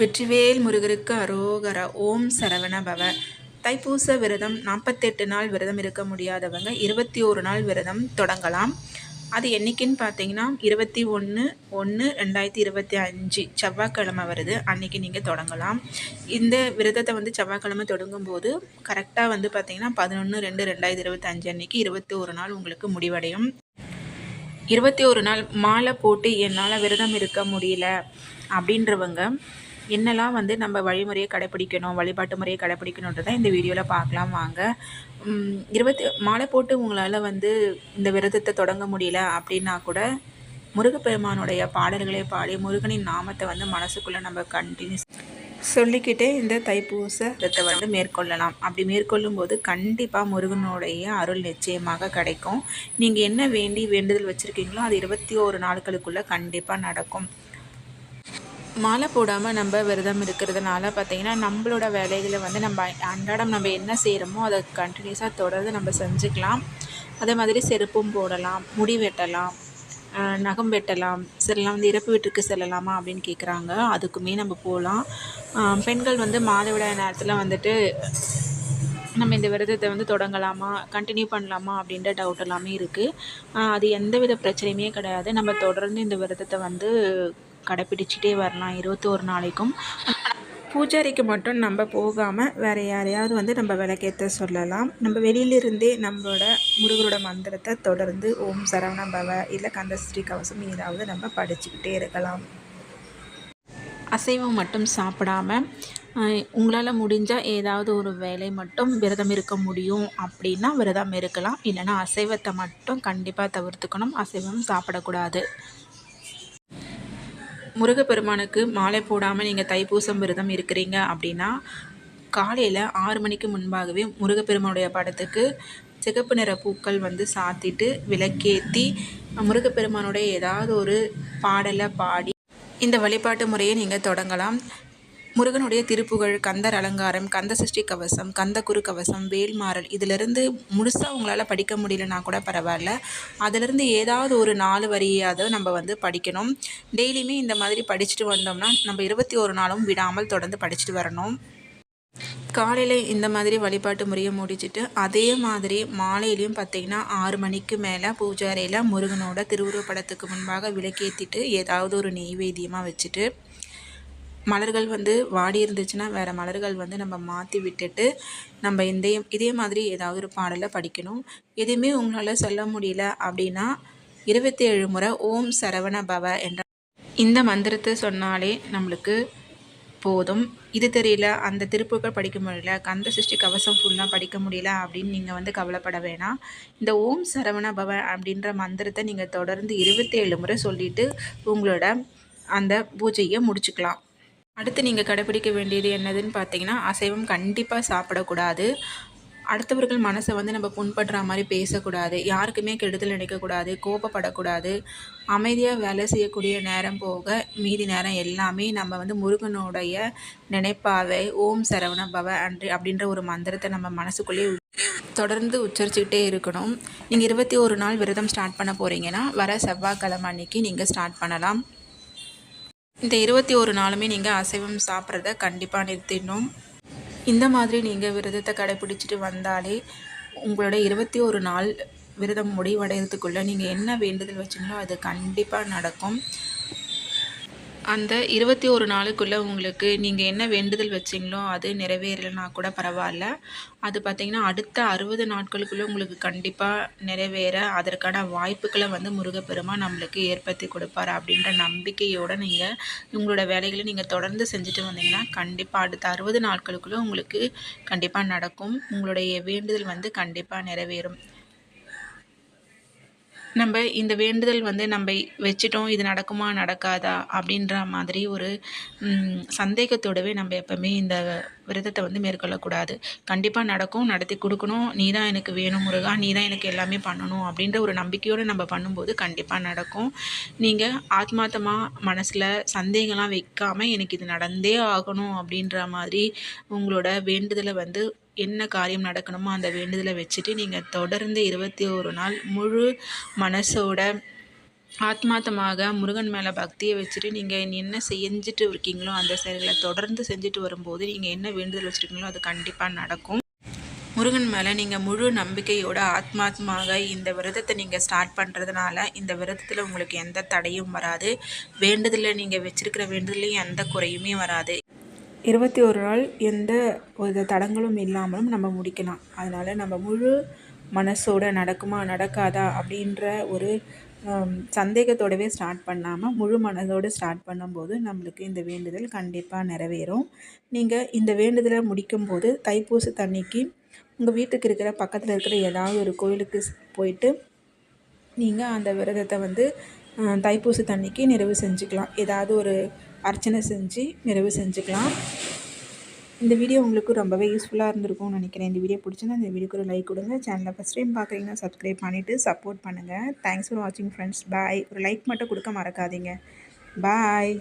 வெற்றிவேல் முருகருக்கு அரோகரா. ஓம் சரவண பவ தைப்பூச விரதம் நாற்பத்தெட்டு நாள் விரதம் இருக்க முடியாதவங்க இருபத்தி ஒரு நாள் விரதம் தொடங்கலாம். அது என்றைக்குன்னு பார்த்தீங்கன்னா இருபத்தி ஒன்று ஒன்று ரெண்டாயிரத்தி இருபத்தி அஞ்சு செவ்வாய்க்கிழமை வருது. அன்றைக்கி நீங்கள் தொடங்கலாம். இந்த விரதத்தை வந்து செவ்வாய்க்கிழமை தொடங்கும்போது கரெக்டாக வந்து பார்த்தீங்கன்னா பதினொன்று ரெண்டு ரெண்டாயிரத்தி இருபத்தி அஞ்சு அன்றைக்கி இருபத்தி ஒரு நாள் உங்களுக்கு முடிவடையும். இருபத்தி ஒரு நாள் மாலை போட்டு என்னால் விரதம் இருக்க முடியல அப்படின்றவங்க என்னெல்லாம் வந்து நம்ம வழிமுறையை கடைப்பிடிக்கணும் வழிபாட்டு முறையை கடைப்பிடிக்கணுன்றதை இந்த வீடியோவில் பார்க்கலாம் வாங்க. இருபத்தி மாலை போட்டு உங்களால் வந்து இந்த விரதத்தை தொடங்க முடியல அப்படின்னா கூட முருகப்பெருமானுடைய பாடல்களை பாடி முருகனின் நாமத்தை வந்து மனசுக்குள்ளே நம்ம கண்டினியூஸ் சொல்லிக்கிட்டே இந்த தைப்பூசத்தை வந்து மேற்கொள்ளலாம். அப்படி மேற்கொள்ளும் போது கண்டிப்பாக முருகனுடைய அருள் நிச்சயமாக கிடைக்கும். நீங்கள் என்ன வேண்டி வேண்டுதல் வச்சுருக்கீங்களோ அது இருபத்தி ஒரு நாட்களுக்குள்ளே கண்டிப்பாக நடக்கும். மாலை போடாமல் நம்ம விரதம் இருக்கிறதுனால பார்த்திங்கன்னா நம்மளோட வேலைகளை வந்து நம்ம அன்றாடம் நம்ம என்ன செய்கிறோமோ அதை கண்டினியூஸாக தொடர்ந்து நம்ம செஞ்சுக்கலாம். அதே மாதிரி செருப்பும் போடலாம் முடி வெட்டலாம் நகம் வெட்டலாம் சிலலாம் வந்து இறப்பு வீட்டுக்கு செல்லலாமா அப்படின்னு கேட்குறாங்க அதுக்குமே நம்ம போகலாம் பெண்கள் வந்து மாதவிடாய் நேரத்தில் வந்துட்டு நம்ம இந்த விரதத்தை வந்து தொடங்கலாமா கண்டினியூ பண்ணலாமா அப்படின்ற டவுட் எல்லாமே இருக்குது அது எந்த வித பிரச்சனையுமே கிடையாது. நம்ம தொடர்ந்து இந்த விரதத்தை வந்து கடைப்பிடிச்சிட்டே வரலாம் இருபத்தோரு நாளைக்கும். பூஜாரிக்கு மட்டும் நம்ம போகாமல் வேறு யாரையாவது வந்து நம்ம விளக்கேற்ற சொல்லலாம். நம்ம வெளியிலிருந்தே நம்மளோட முருகரோட மந்திரத்தை தொடர்ந்து ஓம் சரவண பவ இல்லை கந்தஸ்ரீ கவசம் ஏதாவது நம்ம படிச்சுக்கிட்டே இருக்கலாம். அசைவம் மட்டும் சாப்பிடாம உங்களால் முடிஞ்சால் ஏதாவது ஒரு வேலை மட்டும் விரதம் இருக்க முடியும் அப்படின்னா விரதம் இருக்கலாம். இல்லைனா அசைவத்தை மட்டும் கண்டிப்பாக தவிர்த்துக்கணும். அசைவம் சாப்பிடக்கூடாது. முருகப்பெருமானுக்கு மாலை போடாமல் நீங்கள் தைப்பூசம் விரதம் இருக்கிறீங்க அப்படின்னா காலையில் ஆறு மணிக்கு முன்பாகவே முருகப்பெருமானுடைய படத்துக்கு சிகப்பு நிற பூக்கள் வந்து சாத்திட்டு விளக்கேற்றி முருகப்பெருமானுடைய ஏதாவது ஒரு பாடலை பாடி இந்த வழிபாட்டு முறையை நீங்கள் தொடங்கலாம். முருகனுடைய திருப்புகழ் கந்தர் அலங்காரம் கந்த சஷ்டி கவசம் கந்த குரு கவசம் வேல்மாறல் இதிலிருந்து முழுசாக உங்களால் படிக்க முடியலனா கூட பரவாயில்ல. அதிலிருந்து ஏதாவது ஒரு நாலு வரியாவது நம்ம வந்து படிக்கணும். டெய்லியுமே இந்த மாதிரி படிச்சுட்டு வந்தோம்னா நம்ம இருபத்தி ஒரு நாளும் விடாமல் தொடர்ந்து படிச்சுட்டு வரணும். காலையில் இந்த மாதிரி வழிபாட்டு முறையை முடிச்சுட்டு அதே மாதிரி மாலையிலையும் பார்த்திங்கன்னா ஆறு மணிக்கு மேலே பூஜாரையில் முருகனோட திருவுருவப்படத்துக்கு முன்பாக விளக்கேற்றிட்டு ஏதாவது ஒரு நெய்வேத்தியமாக வச்சுட்டு மலர்கள் வந்து வாடி இருந்துச்சுன்னா வேறு மலர்கள் வந்து நம்ம மாற்றி விட்டுட்டு நம்ம இந்த இதே மாதிரி ஏதாவது ஒரு பாடலை படிக்கணும். எதுவுமே உங்களால் சொல்ல முடியல அப்படின்னா இருபத்தி ஏழு முறை ஓம் சரவண பவ என்ற இந்த மந்திரத்தை சொன்னாலே நம்மளுக்கு போதும். இது தெரியல அந்த திருப்புகள் படிக்க முடியல கந்த சிருஷ்டி கவசம் ஃபுல்லாக படிக்க முடியல அப்படின்னு நீங்கள் வந்து கவலைப்பட வேணாம். இந்த ஓம் சரவண பவ அப்படின்ற மந்திரத்தை நீங்கள் தொடர்ந்து இருபத்தேழு முறை சொல்லிவிட்டு உங்களோட அந்த பூஜையை முடிச்சுக்கலாம். அடுத்து நீங்கள் கடைப்பிடிக்க வேண்டியது என்னதுன்னு பார்த்தீங்கன்னா அசைவம் கண்டிப்பாக சாப்பிடக்கூடாது. அடுத்தவர்கள் மனசை வந்து நம்ம புண்படுற மாதிரி பேசக்கூடாது. யாருக்குமே கெடுதல் நினைக்கக்கூடாது கோபப்படக்கூடாது. அமைதியாக வேலை செய்யக்கூடிய நேரம் போக மீதி நேரம் எல்லாமே நம்ம வந்து முருகனுடைய நினைப்பாவை ஓம் சரவண பவ அன்று அப்படின்ற ஒரு மந்திரத்தை நம்ம மனசுக்குள்ளேயே தொடர்ந்து உச்சரிச்சுக்கிட்டே இருக்கணும். நீங்கள் இருபத்தி ஒரு நாள் விரதம் ஸ்டார்ட் பண்ண போகிறீங்கன்னா வர செவ்வாய்க்கிழமை அன்னைக்கு நீங்கள் ஸ்டார்ட் பண்ணலாம். இந்த இருபத்தி ஒரு நாளுமே நீங்கள் அசைவம் சாப்பிட்றத கண்டிப்பாக நிறுத்திடணும். இந்த மாதிரி நீங்கள் விரதத்தை கடைப்பிடிச்சிட்டு வந்தாலே உங்களோட இருபத்தி ஒரு நாள் விரதம் முடிவடைகிறதுக்குள்ளே நீங்கள் என்ன வேண்டுதல் வச்சிங்களோ அது கண்டிப்பாக நடக்கும். அந்த இருபத்தி ஒரு நாளுக்குள்ளே உங்களுக்கு நீங்கள் என்ன வேண்டுதல் வச்சிங்களோ அது நிறைவேறலைனா கூட பரவாயில்ல. அது பார்த்திங்கன்னா அடுத்த அறுபது நாட்களுக்குள்ளே உங்களுக்கு கண்டிப்பாக நிறைவேற அதற்கான வாய்ப்புகளை வந்து முருகப்பெருமா நம்மளுக்கு ஏற்படுத்தி கொடுப்பார் அப்படின்ற நம்பிக்கையோடு நீங்கள் உங்களோட வேலைகளை நீங்கள் தொடர்ந்து செஞ்சுட்டு வந்தீங்கன்னா கண்டிப்பாக அடுத்த அறுபது நாட்களுக்குள்ளே உங்களுக்கு கண்டிப்பாக நடக்கும். உங்களுடைய வேண்டுதல் வந்து கண்டிப்பாக நிறைவேறும். நம்ம இந்த வேண்டுதல் வந்து நம்ம வச்சிட்டோம் இது நடக்குமா நடக்காதா அப்படின்ற மாதிரி ஒரு சந்தேகத்தோடவே நம்ம எப்போவுமே இந்த விரதத்தை வந்து மேற்கொள்ளக்கூடாது. கண்டிப்பாக நடக்கும் நடத்தி கொடுக்கணும். நீ தான் எனக்கு வேணும் முருகா நீ தான் எனக்கு எல்லாமே பண்ணணும் அப்படின்ற ஒரு நம்பிக்கையோடு நம்ம பண்ணும்போது கண்டிப்பாக நடக்கும். நீங்கள் ஆத்மார்த்தமாக மனசில் சந்தேகம்லாம் வைக்காமல் எனக்கு இது நடந்தே ஆகணும் அப்படின்ற மாதிரி உங்களோட வேண்டுதலை வந்து என்ன காரியம் நடக்கணுமோ அந்த வேண்டுதலை வச்சுட்டு நீங்கள் தொடர்ந்து இருபத்தி ஒரு நாள் முழு மனசோட ஆத்மாத்தமாக முருகன் மேலே பக்தியை வச்சுட்டு நீங்கள் என்ன செஞ்சுட்டு இருக்கீங்களோ அந்த செயல்களை தொடர்ந்து செஞ்சுட்டு வரும்போது நீங்கள் என்ன வேண்டுதல் வச்சுருக்கீங்களோ அது கண்டிப்பாக நடக்கும். முருகன் மேலே நீங்கள் முழு நம்பிக்கையோட ஆத்மாத்மாக இந்த விரதத்தை நீங்கள் ஸ்டார்ட் பண்ணுறதுனால இந்த விரதத்தில் உங்களுக்கு எந்த தடையும் வராது. வேண்டுதலில் நீங்கள் வச்சுருக்கிற வேண்டுதலையும் எந்த குறையுமே வராது. இருபத்தி ஒரு நாள் எந்த ஒரு தடங்களும் இல்லாமலும் நம்ம முடிக்கலாம். அதனால் நம்ம முழு மனசோட நடக்குமா நடக்காதா அப்படின்ற ஒரு சந்தேகத்தோடவே ஸ்டார்ட் பண்ணாமல் முழு மனதோடு ஸ்டார்ட் பண்ணும்போது நம்மளுக்கு இந்த வேண்டுதல் கண்டிப்பாக நிறைவேறும். நீங்கள் இந்த வேண்டுதலை முடிக்கும்போது தைப்பூச தண்ணிக்கு உங்கள் வீட்டுக்கு இருக்கிற பக்கத்தில் இருக்கிற ஏதாவது ஒரு கோயிலுக்கு போயிட்டு நீங்கள் அந்த விரதத்தை வந்து தைப்பூச தண்ணிக்கு நிறைவு செஞ்சுக்கலாம். ஏதாவது ஒரு அர்ச்சனை செஞ்சு நிறைவு செஞ்சுக்கலாம். இந்த வீடியோ உங்களுக்கு ரொம்பவே யூஸ்ஃபுல்லாக இருந்திருக்கும்னு நினைக்கிறேன். இந்த வீடியோ பிடிச்சிருந்தா இந்த வீடியோக்கு ஒரு லைக் கொடுங்க. சேனலை ஃபஸ்ட் டைம் பார்க்குறீங்கன்னா சப்ஸ்கிரைப் பண்ணிவிட்டு சப்போர்ட் பண்ணுங்கள் தேங்க்ஸ் ஃபார் வாட்சிங் ஃப்ரெண்ட்ஸ் பாய் ஒரு லைக் மட்டும் கொடுக்க மறக்காதீங்க. பாய்